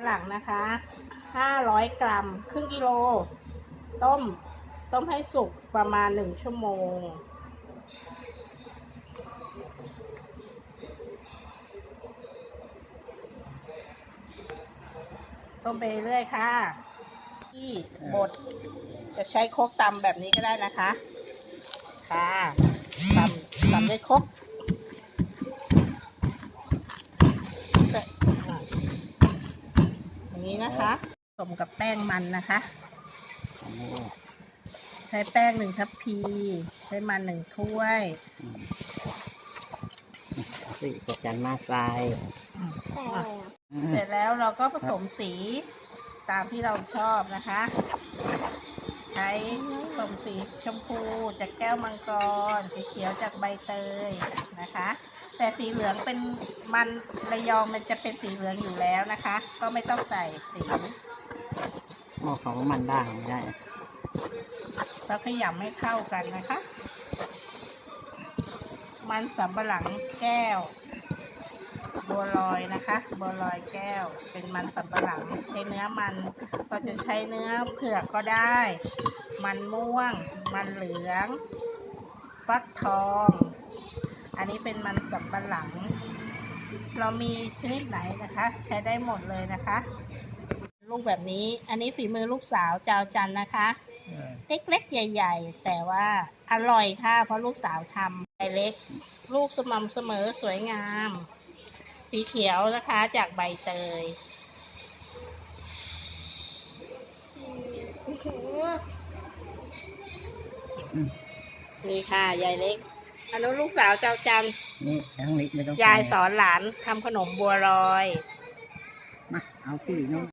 ฝรั่งนะคะ500กรัม ครึ่งกิโล ต้ม ต้มให้สุกประมาณ1ชั่วโมง ต้มไปเรื่อยค่ะ ที่บด จะใช้ครกตำแบบนี้ก็ได้นะคะ ค่ะตำตำด้วยครกจะอะอย่าง นี้นะคะผสมกับแป้งมันนะคะ ใช้แป้งหนึ่งทัพพี ใช้มันหนึ่งถ้วยสีกดจันมาทรายอะเสร็จแล้วเราก็ผสมสีตามที่เราชอบนะคะใช้ผสมสีชมพูจากแก้วมังกร สีเขียวจากใบเตยนะคะ แต่สีเหลืองเป็นมันระยองมันจะเป็นสีเหลืองอยู่แล้วนะคะ ก็ไม่ต้องใส่สีหม้อของมันด่างไม่ได้แล้วขยำให้เข้ากันนะคะ มันสำปะหลังแก้ว บัวลอยนะคะ บัวลอยแก้ว เป็นมันสำปะหลังใช้เนื้อมัน ก็จะใช้เนื้อเผือกก็ได้ มันม่วง มันเหลือง ฟักทอง อันนี้เป็นมันสำปะหลัง เรามีชนิดไหนนะคะ ใช้ได้หมดเลยนะคะ ลูกแบบนี้ อันนี้ฝีมือลูกสาวเจ้าจันนะคะ เล็กๆใหญ่ ๆ แต่ว่าอร่อยค่ะ เพราะลูกสาวทำใบเล็กลูกสม่ำเสมอสวยงาม สีเขียวนะคะจากใบเตยนี่ค่ะ ยายเล็ก อันนู้นลูกสาวเจ้าจัน นี่ทั้งเล็กไม่ต้องยายใส่สอนหลานทำขนมบัวลอย มาเอาสีน้อง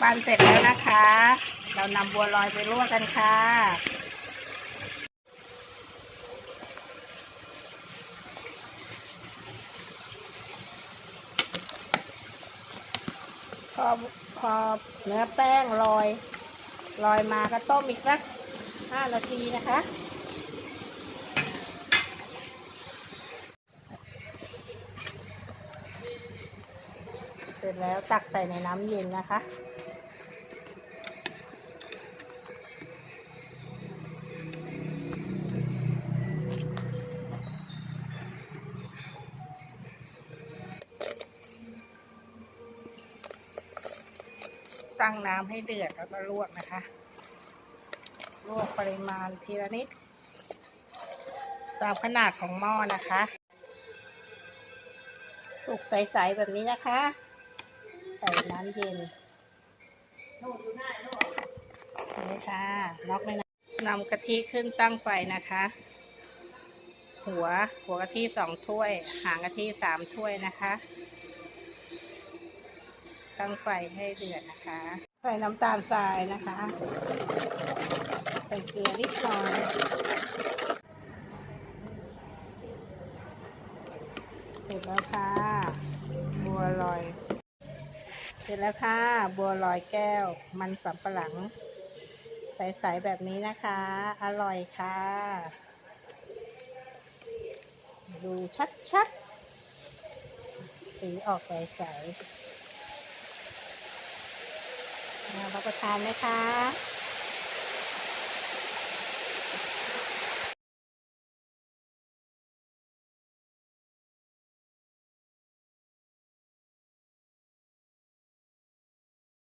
ปั้นเสร็จแล้วนะคะ เรานำบัวลอยไปลวกกันค่ะ พอพอเนื้อแป้งลอยลอยมาก็ต้มอีกสักห้านาทีนะคะ เสร็จแล้วตักใส่ในน้ำเย็นนะคะ ตั้งน้ำให้เดือดแล้วก็ลวกนะคะ ลวกปริมาณทีละนิด ตามขนาดของหม้อนะคะสุกใสๆแบบนี้นะคะ ใส่น้ำเย็นนี่ค่ะล็อกเลยนะนำกะทิขึ้นตั้งไฟนะคะ หัวหัวกะทิสองถ้วย หางกะทิสามถ้วยนะคะ ตั้งไฟให้เดือดนะคะ ใส่น้ำตาลทรายนะคะใส่เกลือนิดหน่อยเสร็จแล้วค่ะ บัวลอย เสร็จแล้วค่ะ บัวลอยแก้ว มันสำปะหลัง ใสๆแบบนี้นะคะ อร่อยค่ะ ดูชัดๆสีออกใสๆ มารับประทานไหมคะ